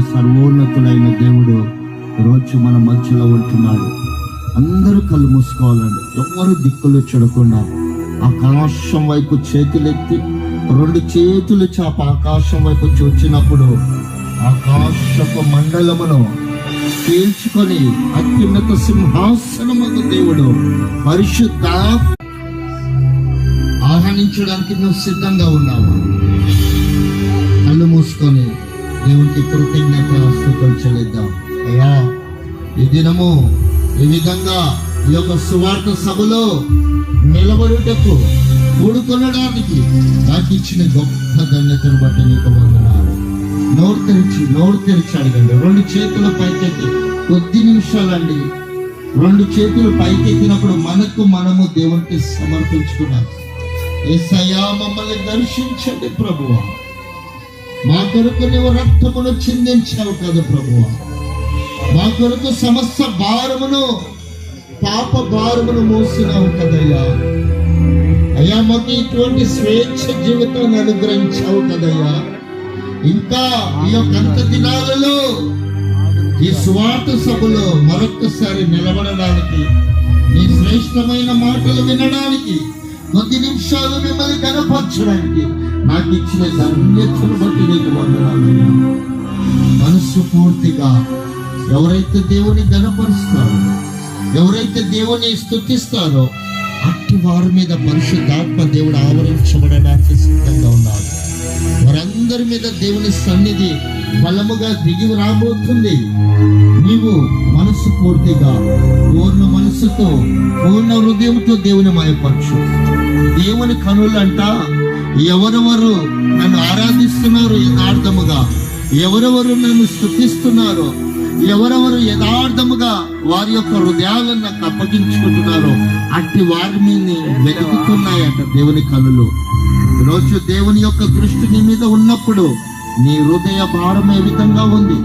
సర్వోన్నతుడైన దేవుడు రోజు మన మధ్యలో ఉంటున్నాడు. అందరూ కళ్ళు మూసుకోవాలండి. ఎవరు దిక్కులు చెడకుండా ఆకాశం వైపు చేతులెత్తి రెండు చేతులు చాప ఆకాశం వైపు చూచినప్పుడు ఆకాశపు మండలమును పీల్చుకొని అత్యున్నత సింహాసనం దేవుడు పరిశుద్ధ ఆహ్వానించడానికి నువ్వు సిద్ధంగా ఉన్నావు. కళ్ళు మూసుకొని దేవునికి కృతజ్ఞత స్థుతులు చెల్లిద్దాం. అయ్యా ఈ దినము ఈ విధంగా ఈ యొక్క సువార్త సభలో నిలబడుటకు కూడుకొనడానికి నాకు ఇచ్చిన గొప్ప ధన్యతను బట్టి నీకు వందనాలు. నోరు తెరిచి నోరు తెరిచి అడగండి. రెండు చేతుల పైకెత్తి కొద్ది నిమిషాలండి రెండు చేతులు పైకెత్తినప్పుడు మనకు మనము దేవునికి సమర్పించుకున్నాం. ఏసయ్యా మమ్మల్ని దర్శించండి ప్రభువా. మా కొరకు నువ్వు రక్తమును చిందించావు కదా ప్రభు మా కొరకు సమస్త భారమును పాప భారమును మోసినావు కదయ్యా. అయ్యా మాకు ఇటువంటి స్వేచ్ఛ జీవితాన్ని అనుగ్రహించావు కదయ్యా. ఇంకా ఈ యొక్క అంత దినాలలో ఈ స్వార్థ సభలో మరొక్కసారి నిలబడడానికి నీ శ్రేష్టమైన మాటలు వినడానికి కొద్ది నిమిషాలు మిమ్మల్ని కనపరచడానికి నాకు ఇచ్చిన ధన్యతను బట్టి నీకు వందనాలు. మనస్సు పూర్తిగా ఎవరైతే దేవుని గణపరుస్తారో ఎవరైతే దేవుని స్థుతిస్తారో అట్టి వారి మీద పరిశుద్ధాత్మ దేవుడు ఆవరించబడడానికి సిద్ధంగా ఉన్నారు వారందరి మీద దేవుని సన్నిధి బలముగా దిగి రాబోతుంది. నీవు మనసు పూర్తిగా పూర్ణ మనసుతో పూర్ణ హృదయంతో దేవుని మాయపరచు. దేవుని కనులంట ఎవరెవరు నన్ను ఆరాధిస్తున్నారు యథార్థముగా ఎవరెవరు నన్ను స్థుతిస్తున్నారో ఎవరెవరు యథార్థముగా వారి యొక్క హృదయాలను నాకు అప్పగించుకుంటున్నారో అట్టి వారి మీద వెతుకుతున్నాయట దేవుని కనులు. ఈరోజు దేవుని యొక్క దృష్టి నీ మీద ఉన్నప్పుడు నీ హృదయ భారం ఏ విధంగా ఉంది?